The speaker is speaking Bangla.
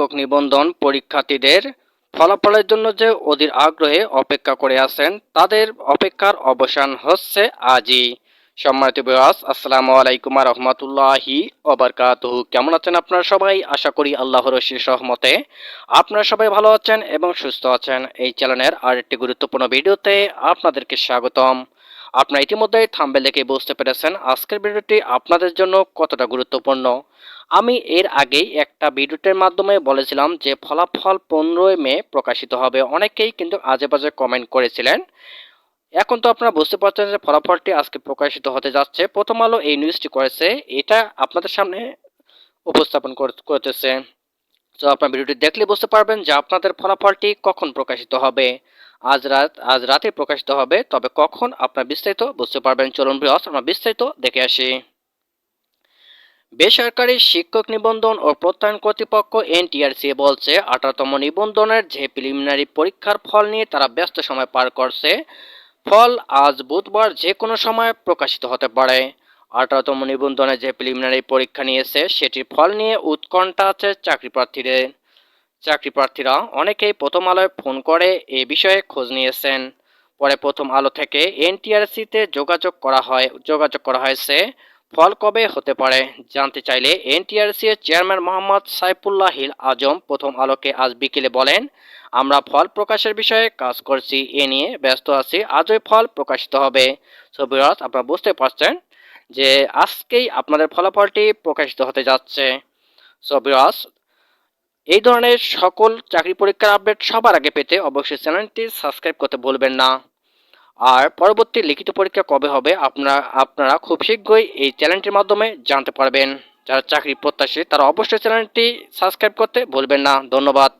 শিক্ষক নিবন্ধন পরীক্ষার্থীদের ফলাফলের জন্য যে অধীর আগ্রহে অপেক্ষা করে আছেন, তাদের অপেক্ষার অবসান হচ্ছে আজই। সম্মানিত বিরাস আসসালামু আলাইকুম রহমতুল্লাহি ওবরকাতুহু। কেমন আছেন আপনারা সবাই? আশা করি আল্লাহর রশির সহমতে আপনারা সবাই ভালো আছেন এবং সুস্থ আছেন। এই চ্যানেলের আরেকটি গুরুত্বপূর্ণ ভিডিওতে আপনাদেরকে স্বাগতম। আপনারা ইতিমধ্যেই থাম্বেল দেখে বুঝতে পেরেছেন আজকের ভিডিওটি আপনাদের জন্য কতটা গুরুত্বপূর্ণ। আমি এর আগেই একটা ভিডিওটির মাধ্যমে বলেছিলাম যে ফলাফল পনেরোই মে প্রকাশিত হবে। অনেকেই কিন্তু আজে বাজে কমেন্ট করেছিলেন। এখন তো আপনারা বুঝতে পারছেন যে ফলাফলটি আজকে প্রকাশিত হতে যাচ্ছে। প্রথম আলো এই নিউজটি করেছে। এটা আপনাদের সামনে উপস্থাপন করতেছে। তো আপনার ভিডিওটি দেখলে বুঝতে পারবেন যে আপনাদের ফলাফলটি কখন প্রকাশিত হবে। আজ রাত, আজ রাতে প্রকাশিত হবে, তবে কখন আপনার বিস্তারিত বুঝতে পারবেন। চলুন আমরা বিস্তারিত দেখে আসি। বেসরকারি শিক্ষক নিবন্ধন ও প্রত্যয়ন কর্তৃপক্ষ এনটিআরসি বলছে, আঠারোতম নিবন্ধনের যে প্রিলিমিনারি পরীক্ষার ফল নিয়ে তারা ব্যস্ত সময় পার করছে, ফল আজ বুধবার যে কোনো সময় প্রকাশিত হতে পারে। আঠারোতম নিবন্ধনে যে প্রিলিমিনারি পরীক্ষা নিয়েছে, সেটির ফল নিয়ে উৎকণ্ঠা আছে চাকরি প্রার্থীদের চাকরি প্রার্থীরা অনেকেই প্রথম আলোয় ফোন করে এ বিষয়ে খোঁজ নিয়েছেন। পরে প্রথম আলো থেকে এনটিআরসিতে যোগাযোগ করা হয়, যোগাযোগ করা হয়েছে। ফল কবে হতে পারে? জানতে চাইলে এনটিআরসি এর চেয়ারম্যান মোহাম্মদ সাইফুল্লাহ হিল আজম প্রথম আলোকে আজ বিকেলে বলেন, আমরা ফল প্রকাশের বিষয়ে কাজ করছি, এ নিয়ে ব্যস্ত আছি, আজই ফল প্রকাশিত হবে। সবিরাজ আপনারা বুঝতে পারছেন যে আজকেই আপনাদের ফলাফলটি প্রকাশিত হতে যাচ্ছে। সবিরাজ এই ধরনের সকল চাকরি পরীক্ষার আপডেট সবার আগে পেতে অবশ্যই চ্যানেলটি সাবস্ক্রাইব করতে ভুলবেন না। আর পরবর্তী লিখিত পরীক্ষা কবে হবে আপনারা আপনারা খুব শীঘ্রই এই চ্যানেলটির মাধ্যমে জানতে পারবেন। যারা চাকরি প্রত্যাশী, তারা অবশ্যই চ্যানেলটি সাবস্ক্রাইব করতে ভুলবেন না। ধন্যবাদ।